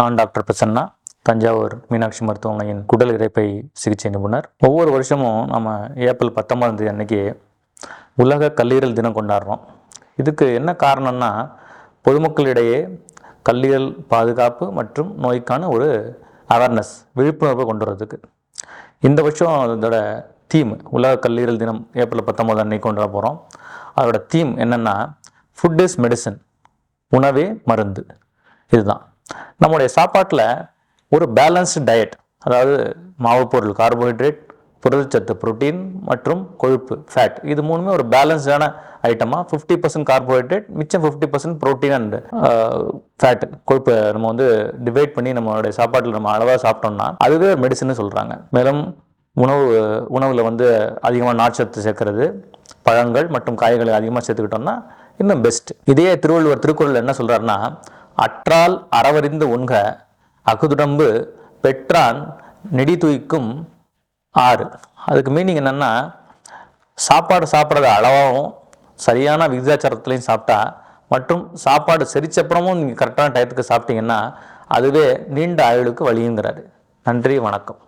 நான் டாக்டர் பிரசன்னா தஞ்சாவூர் மீனாட்சி மருத்துவமனையின் குடல் இறைப்பை சிகிச்சை நிபுணர். ஒவ்வொரு வருஷமும் நம்ம ஏப்ரல் பத்தொம்பதாம் தேதி அன்னைக்கு உலக கல்லீரல் தினம் கொண்டாடுறோம். இதுக்கு என்ன காரணம்னா பொதுமக்களிடையே கல்லீரல் பாதுகாப்பு மற்றும் நோய்க்கான ஒரு அவேர்னஸ் விழிப்புணர்வு கொண்டு வரதுக்கு இந்த வருஷம் அதோட தீம் உலக கல்லீரல் தினம் ஏப்ரல் பத்தொன்பது அன்னைக்கு கொண்டு வர போகிறோம் அதோட தீம் என்னென்னா ஃபுட் இஸ் மெடிசன் உணவே மருந்து. இதுதான். நம்முடைய சாப்பாட்டில் ஒரு பேலன்ஸ்டு டயட் அதாவது மாவு பொருள் கார்போஹைட்ரேட் புரதச்சத்து புரோட்டீன் மற்றும் கொழுப்பு ஃபேட் இது மூணுமே ஒரு பேலன்ஸ்டான ஐட்டமாக ஃபிஃப்டி பர்சன்ட் கார்போஹைட்ரேட் மிச்சம் fifty percent protein and fat கொழுப்பை நம்ம வந்து டிவைட் பண்ணி நம்மளுடைய சாப்பாட்டில் நம்ம அளவாக சாப்பிட்டோம்னா அதுவே மெடிசன் சொல்கிறாங்க மேலும் உணவு உணவில் வந்து அதிகமாக நார்ச்சத்து சேர்க்கறது பழங்கள் மற்றும் காய்களை அதிகமாக சேர்த்துக்கிட்டோம்னா இன்னும் பெஸ்ட் இதே திருவள்ளுவர் திருக்குறள் என்ன சொல்கிறாருன்னா அற்றால் அறவறிந்து உண்க அகுதுடம்பு பெற்றான் நெடி தூய்க்கும் ஆறு. அதுக்கு மீனிங் என்னன்னா சாப்பாடு சாப்பிட்றத அளவாகவும் சரியான விகிதாச்சாரத்துலையும் சாப்பிட்டா மற்றும் சாப்பாடு செரிச்சப்புறமும் நீங்கள் கரெக்டான டயத்துக்கு சாப்பிட்டீங்கன்னா அதுவே நீண்ட ஆயுளுக்கு வழியுங்கிறாரு. நன்றி வணக்கம்.